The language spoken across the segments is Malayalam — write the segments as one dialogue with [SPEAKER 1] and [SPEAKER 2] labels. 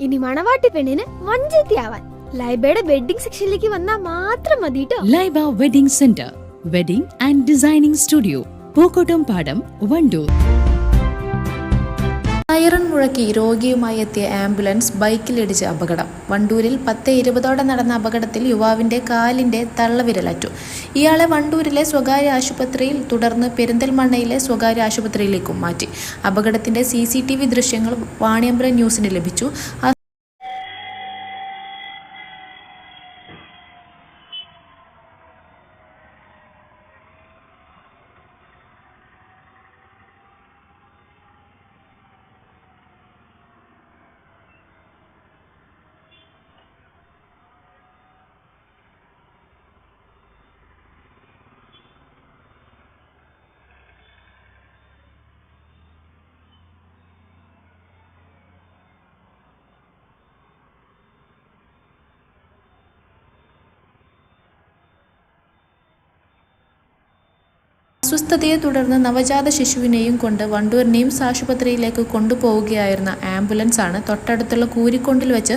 [SPEAKER 1] ഇനി മണവാട്ടി പെണ്ണിന് വഞ്ചത്തിയാവാൻ ലൈബയുടെ വെഡിങ് സെക്ഷനിലേക്ക് വന്നാൽ മാത്രം മതി
[SPEAKER 2] Laiba wedding centre wedding and designing studio Pookkottumpadam Wandoor.
[SPEAKER 3] Siren മുഴക്കി രോഗിയുമായി എത്തിയ ആംബുലൻസ് ബൈക്കിലിടിച്ച് അപകടം. വണ്ടൂരിൽ പത്ത് ഇരുപതോടെ നടന്ന അപകടത്തിൽ യുവാവിന്റെ കാലിന്റെ തള്ളവിരലറ്റു. ഇയാളെ വണ്ടൂരിലെ സ്വകാര്യ ആശുപത്രിയിൽ തുടർന്ന് പെരിന്തൽമണ്ണയിലെ സ്വകാര്യ ആശുപത്രിയിലേക്കും മാറ്റി. അപകടത്തിന്റെ സി ദൃശ്യങ്ങൾ വാണിയമ്പ്ര ന്യൂസിന് ലഭിച്ചു. അസ്വസ്ഥതയെ തുടർന്ന് നവജാത ശിശുവിനെയും കൊണ്ട് വണ്ടൂർ നിംസ് ആശുപത്രിയിലേക്ക് കൊണ്ടുപോവുകയായിരുന്ന ആണ് തൊട്ടടുത്തുള്ള കൂരിക്കൊണ്ടിൽ വെച്ച്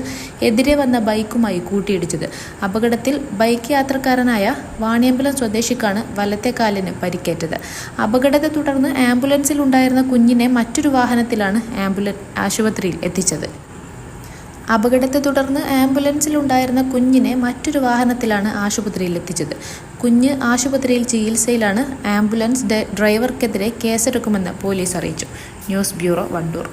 [SPEAKER 3] എതിരെ വന്ന ബൈക്കുമായി കൂട്ടിയിടിച്ചത്. അപകടത്തിൽ ബൈക്ക് യാത്രക്കാരനായ വാണിയമ്പലം സ്വദേശിക്കാണ് വലത്തെ കാലിന് പരിക്കേറ്റത്. അപകടത്തെ തുടർന്ന് ആംബുലൻസിൽ ഉണ്ടായിരുന്ന കുഞ്ഞിനെ മറ്റൊരു വാഹനത്തിലാണ് ആംബുലൻസ് ആശുപത്രിയിൽ എത്തിച്ചത്. അപകടത്തെ തുടർന്ന് ആംബുലൻസിൽ ഉണ്ടായിരുന്ന കുഞ്ഞിനെ മറ്റൊരു വാഹനത്തിലാണ് ആശുപത്രിയിൽ എത്തിച്ചത്. കുഞ്ഞ് ആശുപത്രിയിൽ ചികിത്സയിലാണ് ആംബുലൻസ് ഡ്രൈവർക്കെതിരെ കേസെടുക്കുമെന്ന് പോലീസ് അറിയിച്ചു. News bureau Wandoor.